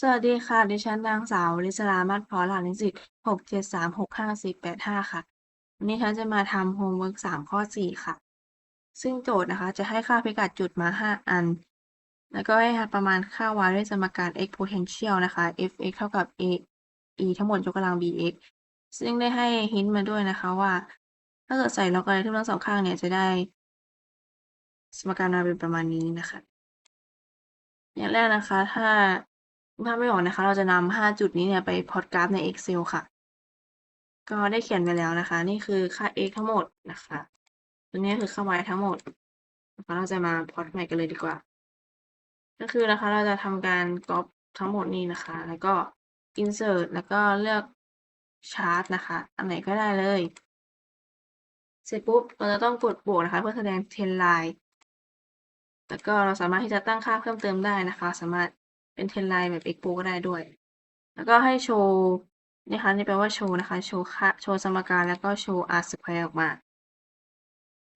สวัสดีค่ะ ดิฉันนางสาวลิศรามาศพาะหลานนิสิตหกเจ็ดสามหกห้าสี่แปดห้าค่ะ วันนี้ฉันจะมาทำโฮมเวิร์กสามข้อสี่ค่ะ ซึ่งโจทย์นะคะ จะให้ค่าพิกัดจุดมาห้าอัน แล้วก็ให้หาประมาณค่า y ด้วยสมการ exponential นะคะ f(x) เท่ากับ a e ทั้งหมดยกกำลัง bx ซึ่งได้ให้ฮินต์มาด้วยนะคะว่า ถ้าเกิดใส่ล็อกอะไรทั้งสองข้างเนี่ยจะได้ สมการมาเป็นประมาณนี้นะคะ อย่างแรกนะคะ ถ้า ภาพไม่ออกนะคะ เราจะนำห้าจุดนี้เนี่ยไปพอตกราฟใน Excel ค่ะ ก็ได้เขียนไปแล้วนะคะ นี่คือค่า x ทั้งหมดนะคะ ตัวนี้คือค่า y ทั้งหมดนะคะเราจะมาพอตใหม่กันเลยดีกว่า ก็คือนะคะ เราจะทำการก๊อปทั้งหมดนี้นะคะ แล้วก็ insert แล้วก็เลือกชาร์ตนะคะ อันไหนก็ได้เลย เสร็จปุ๊บ เราจะต้องกดบวกนะคะ เพื่อแสดง trend line แล้วก็เราสามารถที่จะตั้งค่าเพิ่มเติมได้นะคะ สามารถ เป็นเทนไลน์แบบ expo ก็ได้ด้วย แล้วก็ให้โชว์นี่ค่ะนี่แปลว่าโชว์นะคะ โชว์ค่าโชว์สมการแล้วก็โชว์ r square ออกมา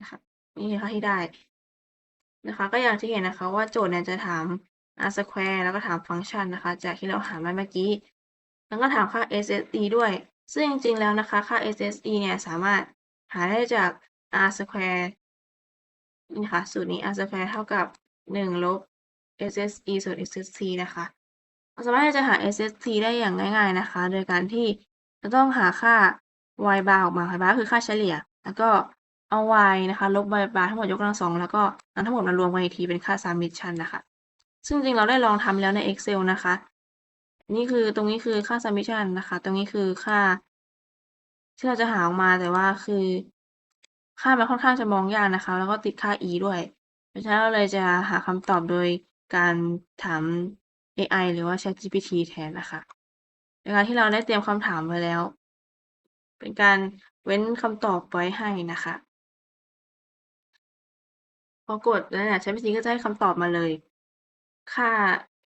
นะคะนี่ค่ะที่ได้นะคะ ก็อย่างที่เห็นนะคะ ว่าโจทย์เนี่ยจะถาม r square แล้วก็ถามฟังก์ชันนะคะ จากที่เราหามาเมื่อกี้แล้วก็ถามค่า SSE ด้วย ซึ่งจริงๆแล้วนะคะ ค่า SSE เนี่ยสามารถหาได้จาก r square นี่ค่ะสูตรนี้ r square เท่ากับ1ลบ SSE ส่วน SST นะคะเราสามารถที่จะหา SST ได้อย่างง่ายๆนะคะ โดยการที่จะต้องหาค่า y bar ออกมา y bar คือค่าเฉลี่ย แล้วก็เอา y นะคะ ลบ y bar ทั้งหมดยกกำลังสองแล้วก็นำทั้งหมดมารวมกันอีกทีเป็นค่า summation นะคะ ซึ่งจริงเราได้ลองทำแล้วใน Excel นะคะ นี่คือตรงนี้คือค่า summation นะคะ ตรงนี้คือค่าที่เราจะหาออกมาแต่ว่าคือค่ามันค่อนข้างจะมองยากนะคะ แล้วก็ติดค่า e ด้วย เพราะฉะนั้นเราเลยจะหาคำตอบโดย การถาม AI หรือว่า ChatGPT แทนนะคะในการที่เราได้เตรียมคำถามไว้แล้ว เป็นการเว้นคำตอบไว้ให้นะคะพอกดแล้วเนี่ย ChatGPT ก็จะให้คำตอบมาเลย ค่า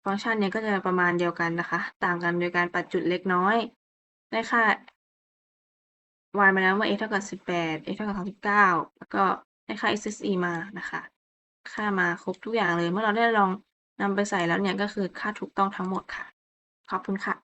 ฟังก์ชันเนี่ยก็จะประมาณเดียวกันนะคะ ต่างกันโดยการปัดจุดเล็กน้อย ได้ค่า y มาแล้วว่า x เท่ากับสิบแปด x เท่ากับสามสิบเก้าแล้วก็ได้ค่า SSE มานะคะ ค่ามาครบทุกอย่างเลย เมื่อเราได้ลอง นำไปใส่แล้วเนี่ยก็คือค่าถูกต้องทั้งหมดค่ะ ขอบคุณค่ะ